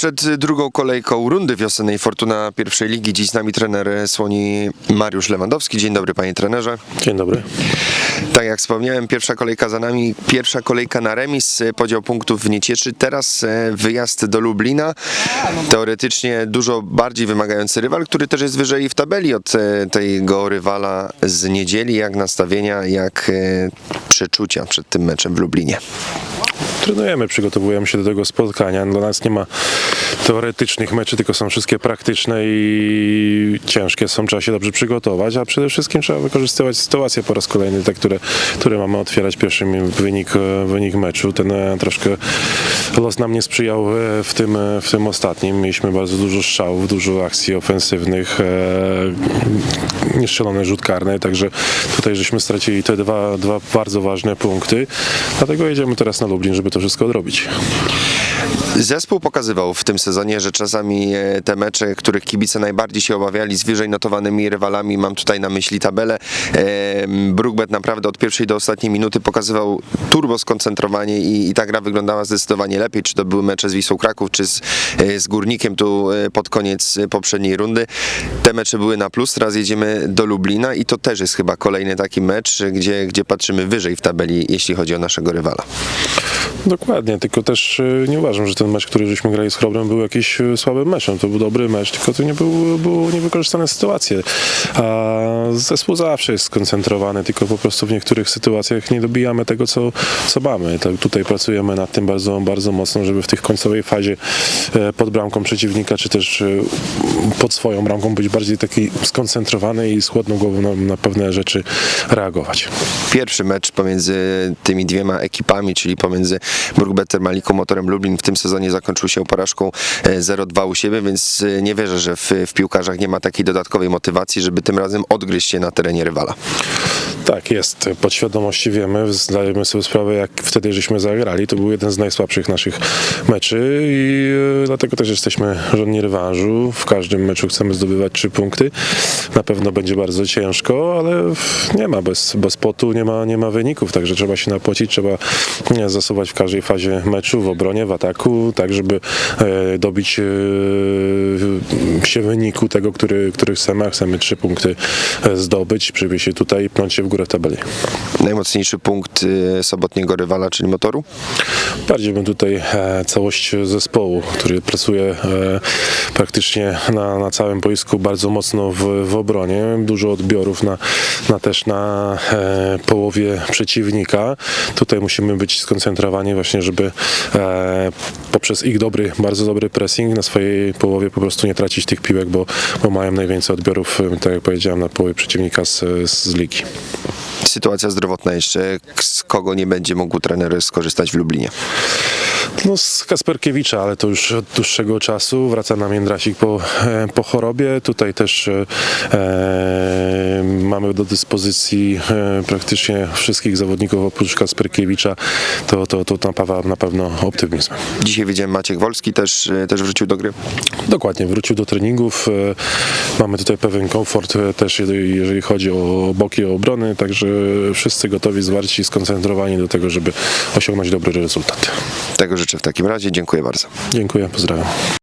Przed drugą kolejką rundy wiosennej Fortuna pierwszej ligi dziś z nami trener Słoni Mariusz Lewandowski. Dzień dobry panie trenerze. Dzień dobry. Tak jak wspomniałem, pierwsza kolejka za nami, pierwsza kolejka na remis, podział punktów nie cieszy. Teraz e, wyjazd do Lublina, teoretycznie dużo bardziej wymagający rywal, który też jest wyżej w tabeli od e, tego rywala z niedzieli. Jak nastawienia, jak e, przeczucia przed tym meczem w Lublinie? Trenujemy, przygotowujemy się do tego spotkania. Dla nas nie ma teoretycznych meczy, tylko są wszystkie praktyczne i ciężkie są, trzeba się dobrze przygotować, a przede wszystkim trzeba wykorzystywać sytuacje po raz kolejny, te, które, które mamy otwierać pierwszym wynik, e, wynik meczu. Ten e, troszkę los nam nie sprzyjał e, w tym, e, w tym ostatnim. Mieliśmy bardzo dużo strzałów, dużo akcji ofensywnych, e, niestrzelony rzut karny, także tutaj żeśmy stracili te dwa, dwa bardzo ważne punkty. Dlatego jedziemy teraz na Lublin, żeby to wszystko odrobić. Zespół pokazywał w tym sezonie, że czasami e, te mecze, których kibice najbardziej się obawiali z wyżej notowanymi rywalami, mam tutaj na myśli tabelę, e, Brookbet naprawdę od pierwszej do ostatniej minuty pokazywał turbo skoncentrowanie i, i ta gra wyglądała zdecydowanie lepiej, czy to były mecze z Wisłą Kraków, czy z, e, z Górnikiem tu pod koniec poprzedniej rundy. Te mecze były na plus, teraz jedziemy do Lublina i to też jest chyba kolejny taki mecz, gdzie, gdzie patrzymy wyżej w tabeli, jeśli chodzi o naszego rywala. Dokładnie, tylko też e, nie uważam, że ten mecz, który żeśmy grali z Chrobrem był jakiś e, słabym meczem. To był dobry mecz, tylko to nie był, niewykorzystane sytuacje. A zespół zawsze jest skoncentrowany, tylko po prostu w niektórych sytuacjach nie dobijamy tego, co, co mamy. Tutaj pracujemy nad tym bardzo, bardzo mocno, żeby w tych końcowej fazie e, pod bramką przeciwnika, czy też e, pod swoją bramką być bardziej taki skoncentrowany i z chłodną głową na, na pewne rzeczy reagować. pierwszy mecz pomiędzy tymi dwiema ekipami, czyli pomiędzy Brookbetter Maliką Motorem Lublin w tym sezonie zakończył się porażką e, 0-2 u siebie, więc e, nie wierzę, że w, w piłkarzach nie ma takiej dodatkowej motywacji, żeby tym razem odgryźć się na terenie rywala. Tak, jest. Podświadomości wiemy, zdajemy sobie sprawę, jak wtedy żeśmy zagrali. To był jeden z najsłabszych naszych meczy i e, dlatego też jesteśmy żądni rewanżu. W każdym meczu chcemy zdobywać trzy punkty. Na pewno będzie bardzo ciężko, ale nie ma bez, bez potu, nie ma, nie ma wyników, także trzeba się napocić, trzeba zasuwać w każdej fazie meczu, w obronie, w ataku, tak żeby e, dobić e, się wyniku tego, który, który chcemy, a chcemy trzy punkty zdobyć, przywieźć się tutaj i pnąć się w górę tabeli. Najmocniejszy punkt e, sobotniego rywala, czyli Motoru. Bardziej bym tutaj e, całość zespołu, który pracuje e, praktycznie na, na całym boisku bardzo mocno w, w obronie. Dużo odbiorów na, na też na e, połowie przeciwnika. Tutaj musimy być skoncentrowani właśnie, żeby poprzez ich dobry, bardzo dobry pressing na swojej połowie po prostu nie tracić tych piłek, bo, bo mają najwięcej odbiorów, e, tak jak powiedziałem, na połowie przeciwnika z, z ligi. Sytuacja zdrowotna jeszcze, z kogo nie będzie mógł trener skorzystać w Lublinie. No z Kasperkiewicza, ale to już od dłuższego czasu. Wraca nam Jędrasik po, e, po chorobie. Tutaj też e, e, mamy do dyspozycji e, praktycznie wszystkich zawodników oprócz Kasperkiewicza. To, to, to napawa na pewno optymizmem. Dzisiaj widziałem Maciek Wolski też, e, też wrócił do gry. Dokładnie, wrócił do treningów. E, Mamy tutaj pewien komfort też, jeżeli jeżeli chodzi o boki, o obrony, także wszyscy gotowi, zwarci, skoncentrowani do tego, żeby osiągnąć dobry rezultat. Tego życzę w takim razie. Dziękuję bardzo. Dziękuję, pozdrawiam.